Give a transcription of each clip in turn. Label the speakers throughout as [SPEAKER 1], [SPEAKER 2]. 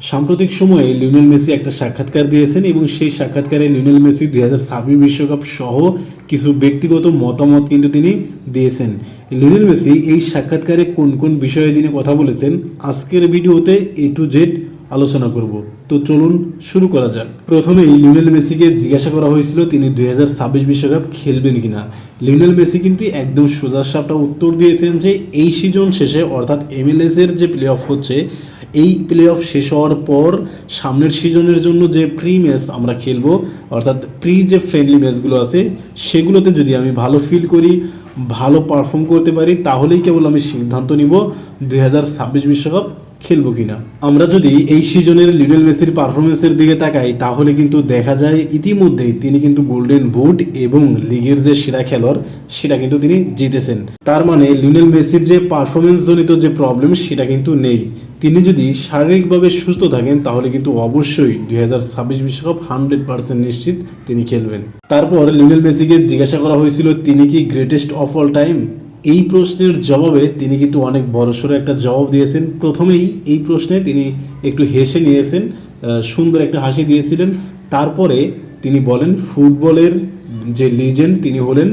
[SPEAKER 1] সাম্প্রতিক সময়ে Lionel Messi একটা সাক্ষাৎকার দিয়েছেন এবং সেই সাক্ষাৎকারে লিওনেল মেসি দুই হাজার ছাব্বিশ বিশ্বকাপ সহ কিছু ব্যক্তিগত মতামত কিন্তু তিনি দিয়েছেন। লিওনেল মেসি এই সাক্ষাৎকারে কোন কোন বিষয়ে তিনি কথা বলেছেন আজকের ভিডিওতে এ টু জেড আলোচনা করব। তো চলুন শুরু করা যাক। প্রথমেই লিওনেল মেসিকে জিজ্ঞাসা করা হয়েছিল, তিনি দুই হাজার ছাব্বিশ বিশ্বকাপ খেলবেন কিনা? লিওনেল মেসি কিন্তু একদম সোজাসাপটা উত্তর দিয়েছেন যে এই সিজন শেষে, অর্থাৎ এমএলএস এর যে প্লে অফ হচ্ছে এই প্লে অফ শেষ হওয়ার পর সামনের সিজনের জন্য যে প্রি ম্যাচ আমরা খেলব, অর্থাৎ প্রি যে ফ্রেন্ডলি ম্যাচগুলো আছে, সেগুলোতে যদি আমি ভালো ফিল করি, ভালো পারফর্ম করতে পারি, তাহলেই কেবল আমি সিদ্ধান্ত নিব দুই বিশ্বকাপ খেলব কিনা। আমরা যদি এই সিজনের লিডেল মেসির পারফরমেন্সের দিকে তাকাই, তাহলে কিন্তু দেখা যায় ইতিমধ্যেই তিনি কিন্তু গোল্ডেন বুট এবং লিগের যে সেরা খেলোয়াড়, সেটা কিন্তু তিনি জিতেছেন। তার মানে লিওনেল মেসির যে পারফরমেন্স জনিত যে প্রবলেম সেটা কিন্তু নেই। তিনি যদি শারীরিকভাবে সুস্থ থাকেন, তাহলে কিন্তু অবশ্যই দুই হাজার ছাব্বিশ বিশ্বকাপ হান্ড্রেড পার্সেন্ট নিশ্চিত তিনি খেলবেন। তারপর লিওনেল মেসিকে জিজ্ঞাসা করা হয়েছিল, তিনি কি গ্রেটেস্ট অফ অল টাইম এই প্রশ্নের জবাবে তিনি কিন্তু অনেক বড়সড় একটা জবাব দিয়েছেন। প্রথমেই এই প্রশ্নে তিনি একটু হেসে নিয়েছেন সুন্দর একটা হাসি দিয়েছিলেন। তারপরে তিনি বলেন, ফুটবলের যে লিজেন্ড তিনি হলেন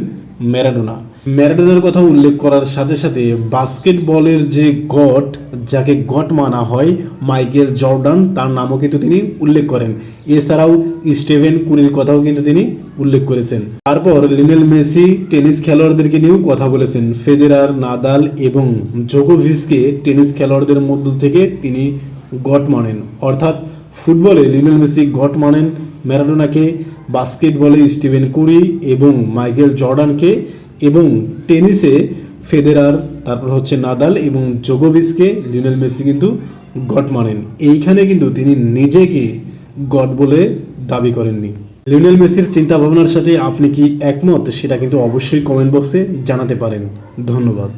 [SPEAKER 1] ম্যারাডোনা। ম্যারাডোনার কথা উল্লেখ করার সাথে সাথে বাস্কেটবলের যে গট, যাকে গট মানা হয়, মাইকেল জর্ডান, তার নামও কিন্তু তিনি উল্লেখ করেন। এছাড়াও স্টেভেন কুরির কথাও কিন্তু তিনি উল্লেখ করেছেন। তারপর লিনেল মেসি টেনিস খেলোয়াড়দেরকে নিয়েও কথা বলেছেন। ফেদেরার, নাদাল এবং জোকোভিসকে টেনিস খেলোয়াড়দের মধ্য থেকে তিনি গট মানেন। অর্থাৎ ফুটবলে লিনেল মেসি গট মানেন। ম্যারাডোনাকে, বাস্কেটবলে স্টিভেন কুরি এবং মাইকেল জর্ডানকে এবং টেনিসে ফেদেরার, তারপর হচ্ছে নাদাল এবং জোবোভিসকে লিওনেল মেসি কিন্তু গট মানেন এইখানে কিন্তু তিনি নিজেকে গড বলে দাবি করেননি। লিওনেল মেসির চিন্তা ভাবনার সাথে আপনি কি একমত? সেটা কিন্তু অবশ্যই কমেন্ট বক্সে জানাতে পারেন। ধন্যবাদ।